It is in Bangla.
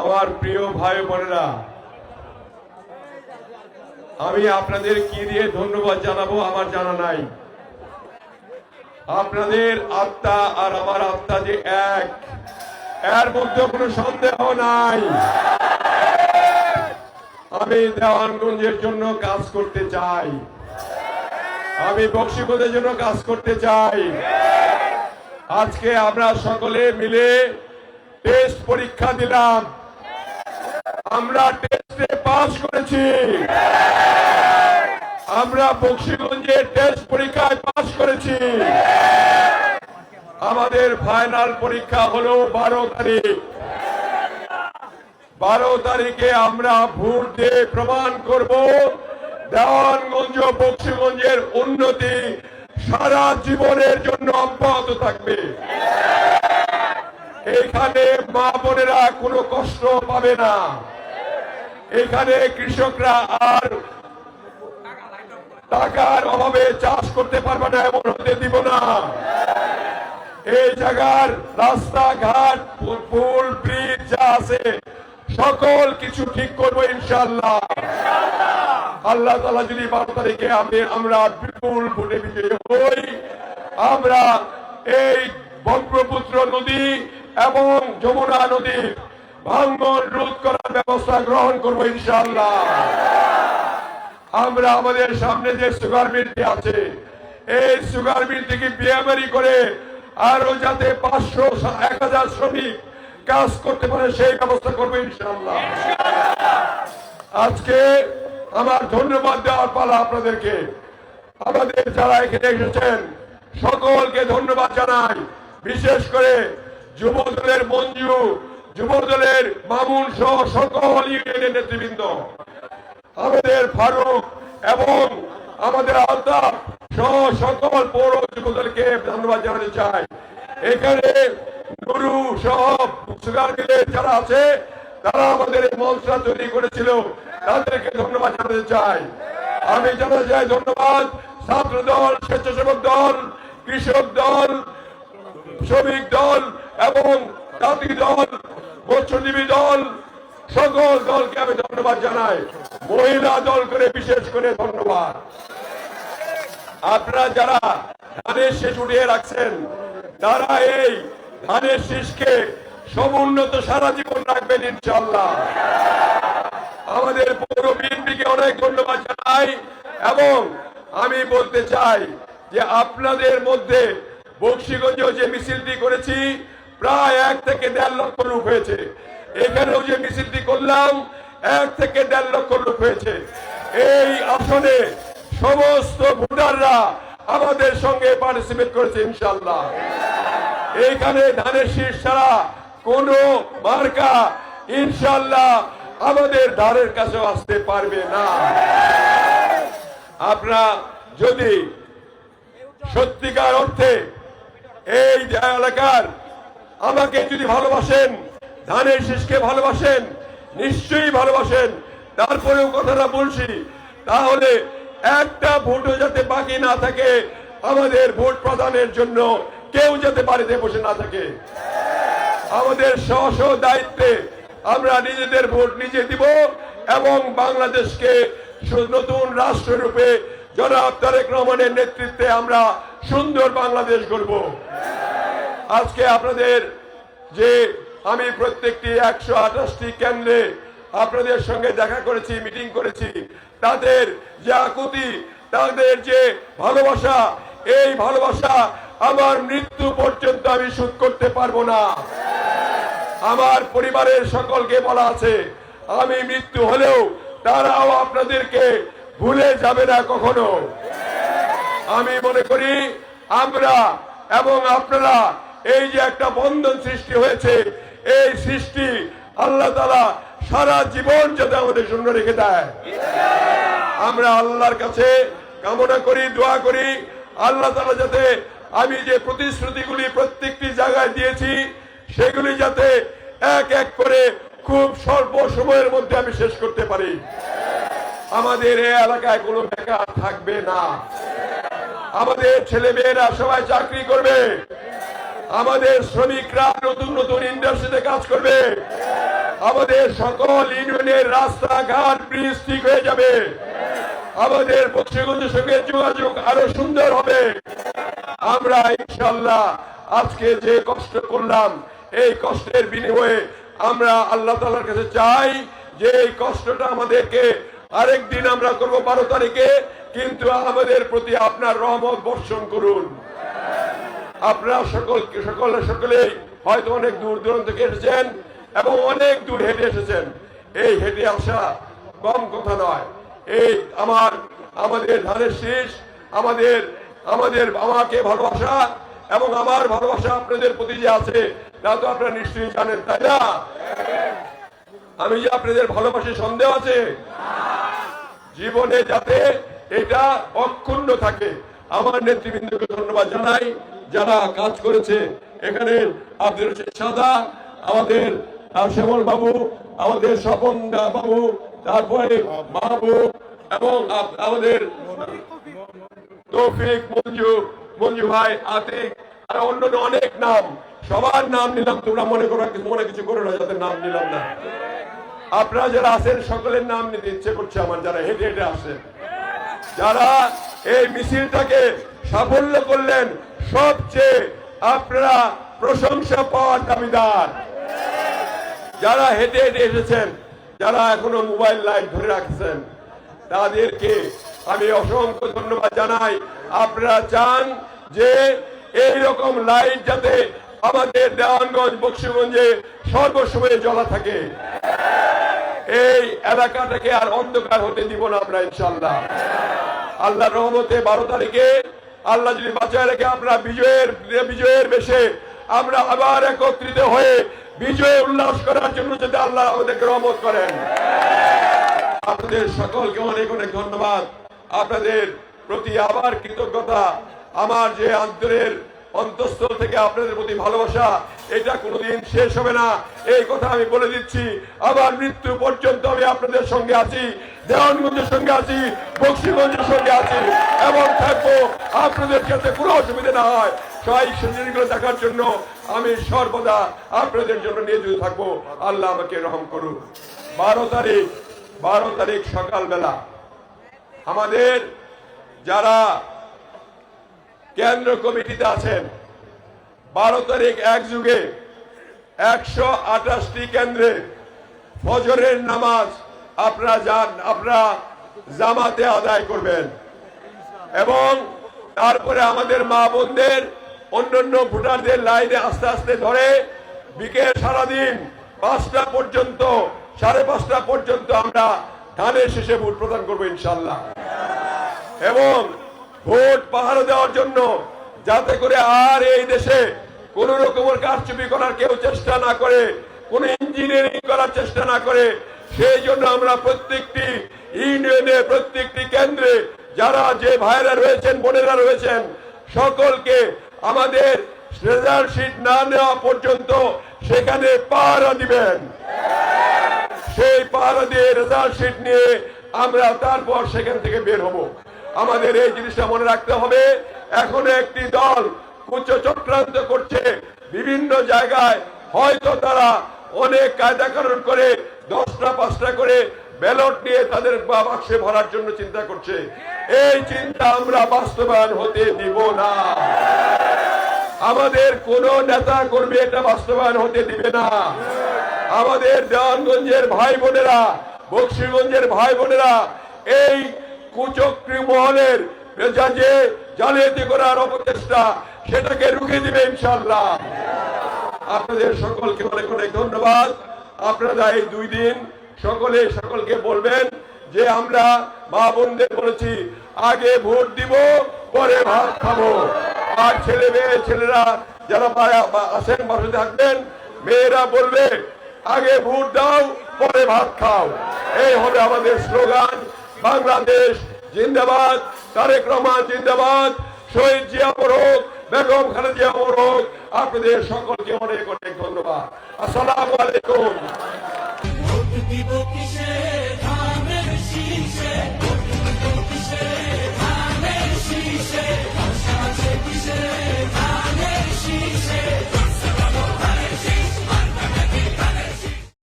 আমার প্রিয় ভাই বোনেরা, আমি আপনাদের কি দিয়ে ধন্যবাদ জানাব আমার জানা নাই। আপনাদের আত্মা আর আমার আত্মা যে এক, এর মধ্যে কোনো সন্দেহ নাই। আমি দেওয়ানগঞ্জের জন্য কাজ করতে চাই। আমি বক্সিপদের জন্য কাজ করতে চাই। আজকে আমরা সকলে মিলে টেস্ট পরীক্ষা দিলাম। আমরা টেস্টে পাস করেছি। আমরা বক্সিগঞ্জে টেস্ট পরীক্ষায় পাস করেছি। আমাদের ফাইনাল পরীক্ষা হলো বারো তারিখ। বারো তারিখে আমরা ভোট দিয়ে প্রমাণ করব দেওয়ানগঞ্জ বক্সিগঞ্জের উন্নতি সারা জীবনের জন্য অব্যাহত থাকবে। এখানে মা বোনেরা কোনো কষ্ট পাবে না। এখানে কৃষকরা আর টাকার অভাবে চাষ করতে পারবে না, এমন হতে দিব না। এই জায়গার রাস্তাঘাট, পুল, ব্রিজ যা আছে, সকল কিছু ঠিক করব ইনশাল্লাহ আল্লাহ তালা যদি বারো তারিখে আমি, আমরা বিপুল ভোটে বিজয়ী হই। আমরা এই ব্রহ্মপুত্র নদী এবং যমুনা নদীর ভাঙ্গন রোধ করার ব্যবস্থা গ্রহণ করব ইনশাল্লাহ আমরা আমাদের সামনে যে সুগার মিলটি আছে, এই সুগার মিল থেকে বিয়ামারি করে আরও যাতে পাঁচশো এক হাজার শ্রমিক কাজ করতে পারে, সেই ব্যবস্থা করব ইনশাল্লাহ আজকে আমার ধন্যবাদ দেওয়ার পালা আপনাদেরকে। আমাদের যারা এখানে এসেছেন, সকলকে ধন্যবাদ জানাই। বিশেষ করে যুব দলের মঞ্জু যুব দলের মামুন সহ সকল ইউনিয়নের নেতৃবৃন্দ, আমাদের ফারুক এবং আমাদের আলতাফ সহ সকল পৌর যুবদলকে ধন্যবাদ জানাতে চাই। এখানে নুরু সহ সুগার যারা আছে, তারা আমাদের এই মঞ্চটা তৈরি করেছিল। তাদেরকে ধন্যবাদ জানাতে চাই। আমি জানাতে চাই ধন্যবাদ ছাত্র দল স্বেচ্ছাসেবক দল, কৃষক দল, শ্রমিক দল এবং জাতি দল মৎস্যজীবী দল, সকল দলকে আমি ধন্যবাদ জানাই। মহিলা দল করে বিশেষ করে ধন্যবাদ। আপনারা যারা ধানের শেষ উঠিয়ে রাখছেন, তারা এই ধানের শীষকে সমুন্নত সারা জীবন রাখবেন ইনশাল্লাহ আমাদের পৌর বিএনপিকে অনেক ধন্যবাদ জানাই এবং আমি বলতে চাই যে আপনাদের মধ্যে বক্সিগঞ্জ যে মিছিলটি করেছি প্রায় এক থেকে দেড় লক্ষ লোক হয়েছে। এখানেও যে মিছিলটি করলাম, এক থেকে দেড় লক্ষ লোক হয়েছে। এই আসনে সমস্ত ভোটাররা আমাদের সঙ্গে পার্টিসিপেট করেছে ইনশাল্লাহ এইখানে ধানের শীষ ছাড়া কোন মার্কা ইনশাল্লাহ আমাদের ধারের কাছে আসতে পারবে না। আপনারা যদি সত্যিকার অর্থে এই এলাকার আমাকে যদি ভালোবাসেন, ধানের শীষকে ভালোবাসেন, নিশ্চয়ই ভালোবাসেন। তারপরেও কথাটা বলছি, তাহলে একটা ভোটও যাতে বাকি না থাকে, আমাদের ভোট প্রদানের জন্য কেউ যাতে বাড়িতে বসে না থাকে। আমাদের স্ব দায়িত্বে আমরা নিজেদের ভোট নিজে দিব এবং বাংলাদেশকে নতুন রাষ্ট্ররূপে জনাব তারেক রহমানের নেতৃত্বে আমরা সুন্দর বাংলাদেশ গড়ব। আজকে আপনাদের যে আমি প্রত্যেকটি একশো আঠাশটি কেন্দ্রে আপনাদের সঙ্গে দেখা করেছি, মিটিং করেছি, তাদের যে আকুতি, তাদের যে ভালোবাসা, এই ভালোবাসা আমার মৃত্যু পর্যন্ত আমি সুদ করতে পারব না। আমার পরিবারের সকলকে বলা আছে, আমি মৃত্যু হলেও তারাও আপনাদেরকে ভুলে যাবে না কখনো। আমি মনে করি, আমরা এবং আপনারা এই যে একটা বন্ধন সৃষ্টি হয়েছে, এই সৃষ্টি আল্লাহ তালা সারা জীবন যাতে আমাদের শূন্য রেখে দেয়। আমরা আল্লাহর কাছে কামনা করি, দোয়া করি, আল্লাহ তালা যাতে আমি যে প্রতিশ্রুতিগুলি প্রত্যেকটি জায়গায় দিয়েছি, সেগুলি যাতে এক এক করে খুব স্বল্প সময়ের মধ্যে আমি শেষ করতে পারি। আমাদের এই এলাকায় কোনো বেকার থাকবে না। আমাদের ছেলে মেয়েরা সবাই চাকরি করবে। আমাদের শ্রমিকরা নতুন নতুন ইন্ডাস্ট্রিতে কাজ করবে। আমাদের সকল ইউনিয়নের রাস্তাঘাট ব্রিজ ঠিক হয়ে যাবে। আমাদের পশ্চিমবঙ্গের সঙ্গে যোগাযোগ আরও সুন্দর হবে। আমরা ইনশাল্লাহ আজকে যে কষ্ট করলাম, এই কষ্টের বিনিময়ে আমরা আল্লাহ তালার কাছে চাই যে এই কষ্টটা আমাদেরকে আরেকদিন আমরা করব বারো তারিখে, কিন্তু আমাদের প্রতি আপনার রহমত বর্ষণ করুন। আপনারা সকল সকলে সকলেই হয়তো অনেক দূর দূরান্ত থেকে এসেছেন এবং অনেক দূর হেঁটে এসেছেন। এই হেঁটে আসা কম কথা নয়। এই আমার, আমাদের ধানের শীষ, আমাদের আমাদের আমাকে ভালোবাসা এবং আমার ভালোবাসা আপনাদের প্রতি যে আছে, তা তো আপনারা নিশ্চয়ই জানেন, তাই না? আমি যে আপনাদের ভালোবাসি, সন্দেহ আছে? জীবনে যাতে এটা অক্ষুণ্ণ থাকে, আমার নেতৃবৃন্দকে ধন্যবাদ জানাই। যারা কাজ করেছে, এখানে আব্দুল রশিদ সাদা, আমাদের শ্যামল বাবু, আমাদের স্বপন বাবু, তারপরে মাহবুব এবং আমাদের তৌফিক মঞ্জু মঞ্জু ভাই, আতিক, আর অন্যান্য অনেক নাম। সবার নাম নিলাম, তোমরা মনে করো মনে কিছু করো না, যাদের নাম নিলাম না। আপনারা যারা আছেন, সকলের নাম নিতে ইচ্ছে করছে আমার, যারা হেঁটে হেঁটে আসেন। যারা এই মিছিলটাকে সাফল্য করলেন সবচেয়ে আপনারা প্রশংসা পাওয়ার দাবিদার। যারা হেঁটে হেঁটে এসেছেন, যারা এখনও মোবাইল লাইট ধরে রাখছেন, তাদেরকে আমি অসংখ্য ধন্যবাদ জানাই। আপনারা চান যে এই রকম লাইট যাতে আমাদের দেওয়ানগঞ্জ, বক্সিগঞ্জে সর্বসময়ে জ্বলা থাকে। এই এলাকাটাকে আর অন্ধকার হতে দিব না আমরা ইনশাল্লাহ আল্লাহ রহমতে বারো তারিখে আল্লাহ যদি বাঁচায় রেখে আমরা বিজয়ের বিজয়ের বেশে আমরা আবার একত্রিত হয়ে বিজয় উল্লাস করার জন্য যদি আল্লাহ আমাদেরকে রহমত করেন। আপনাদের সকলকে অনেক অনেক ধন্যবাদ। আপনাদের প্রতি আবার কৃতজ্ঞতা। আমার যে আন্তরের অন্তঃস্থল থেকে আপনাদের প্রতি ভালোবাসা এটা কোনোদিন শেষ হবে না। এই কথা আমি বলে দিচ্ছি। আবার মৃত্যু পর্যন্ত আমি আপনাদের সঙ্গে আছি, দেওয়ানগঞ্জের সঙ্গে আছি, বক্সিগঞ্জের সঙ্গে আছি এবং থাকব আপনাদের যাতে কোনো অসুবিধা না হয়। সবাই সেগুলো দেখার জন্য আমি সর্বদা আপনাদের জন্য নিয়োজিত থাকব। আল্লাহ আমাকে রহম করুন বারো তারিখ বারো তারিখ সকালবেলা আমাদের যারা কেন্দ্র কমিটিতে আছেন বারো তারিখ এক যুগে একশো আঠাশটি কেন্দ্রে ফজরের নামাজ আপনারা যান আপনারা জামাতে আদায় করবেন। এবং তারপরে আমাদের মা বোনদের, অন্যান্য ভোটারদের লাইনে আস্তে আস্তে ধরে বিকেল সারাদিন পাঁচটা পর্যন্ত, সাড়ে পাঁচটা পর্যন্ত আমরা ধানের শেষে ভোট প্রদান করব ইনশাল্লাহ। এবং ভোট পাহারা দেওয়ার জন্য যাতে করে আর এই দেশে কোন রকমের কারচুপি করার কেউ চেষ্টা না করে, কোন ইঞ্জিনিয়ারিং করার চেষ্টা না করে, সেই জন্য আমরা প্রত্যেকটি ইউনিয়নে, প্রত্যেকটি কেন্দ্রে যারা যে ভাইরা রয়েছেন, বোনেরা রয়েছেন, সকলকে আমাদের রেজাল্ট শিট না নেওয়া পর্যন্ত সেখানে পাহারা দিবেন। সেই পাহারা দিয়ে রেজাল্ট শিট নিয়ে আমরা তারপর সেখান থেকে বের হব। আমাদের এই জিনিসটা মনে রাখতে হবে এখন একটি দল উচ্চ চক্রান্ত করছে। বিভিন্ন জায়গায় হয়তো তারা অনেক কায়দা কারণ করে, দশটা পাঁচটা করে ব্যালট নিয়ে তাদের বাক্সে ভরার জন্য চিন্তা করছে। এই চিন্তা আমরা বাস্তবায়ন হতে দিব না। আমাদের কোন নেতা কর্মী এটা বাস্তবায়ন হতে দিবে না। আমাদের দেওয়ানগঞ্জের ভাই বোনেরা, বক্সিগঞ্জের ভাই বোনেরা এই কুচক্রী মহলের মেজাজে জালিয়াতি করার অপচেষ্টা সেটাকে রুখে দিবে ইনশাল্লাহ আপনাদের সকলকে অনেক অনেক ধন্যবাদ। আপনারা এই দুই দিন সকলে সকলকে বলবেন যে আমরা মা বোনদের বলেছি, আগে ভোট দিব, পরে ভাত খাব। আর ছেলে মেয়ে, ছেলেরা যারা বা- বাসে থাকবেন, মেয়েরা বলবে, আগে ভোট দাও, পরে ভাত খাও। এই হবে আমাদের স্লোগান, বাংলাদেশ জিন্দাবাদ। তারেক রহমান জিন্দাবাদ। শহীদ জিয়া মোরক বেগম খালেদা মোরক আপনাদের সকলকে অনেক অনেক ধন্যবাদ। আসসালামু আলাইকুম।